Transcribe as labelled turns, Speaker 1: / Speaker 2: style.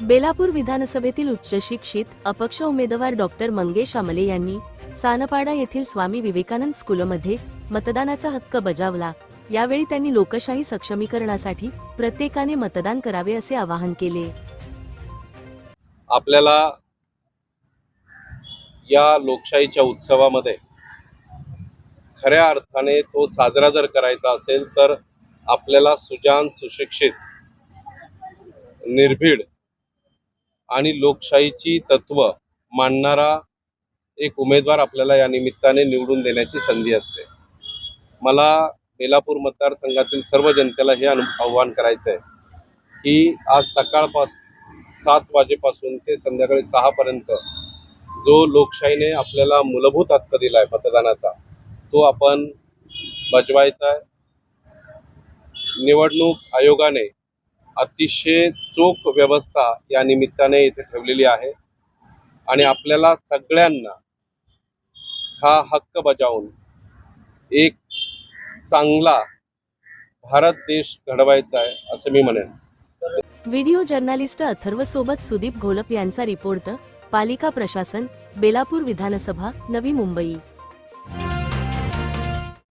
Speaker 1: बेलापूर विधानसभेतील उच्च शिक्षित अपक्ष उमेदवार डॉक्टर मंगेश आमले यांनी सानपाडा येथील स्वामी विवेकानंद स्कूलमध्ये मतदानाचा हक्क बजावला. यावेळी त्यांनी लोकशाही सक्षमीकरणासाठी प्रत्येकाने मतदान करावे असे आवाहन केले.
Speaker 2: आपल्याला या लोकशाहीच्या उत्सवामध्ये खऱ्या अर्थाने तो साजरा जर करायचा असेल तर आपल्याला सुजान सुशिक्षित निर्भीड आणि लोकशाहीची तत्व मांडणारा एक उमेदवार आपल्याला या निमित्ताने निवडून देण्याची संधी असते. मला बेलापूर मतदारसंघातील सर्व जनतेला हे अनु आव्हान करायचं आहे की आज सकाळपास सात वाजेपासून ते संध्याकाळी सहापर्यंत जो लोकशाहीने आपल्याला मूलभूत हक्क दिला आहे मतदानाचा तो आपण बजवायचा आहे. निवडणूक आयोगाने अतिशय चोख व्यवस्था या निमित्ताने इथे ठेवलेली आहे. आणि आपल्याला सगळ्यांना हा हक्क बजावून एक चांगला भारत देश घडवायचा आहे असं मी म्हणेन.
Speaker 1: व्हिडिओ जर्नालिस्ट अथर्व सोबत सुदीप घोलप यांचा रिपोर्ट पालिका प्रशासन बेलापूर विधानसभा नवी मुंबई.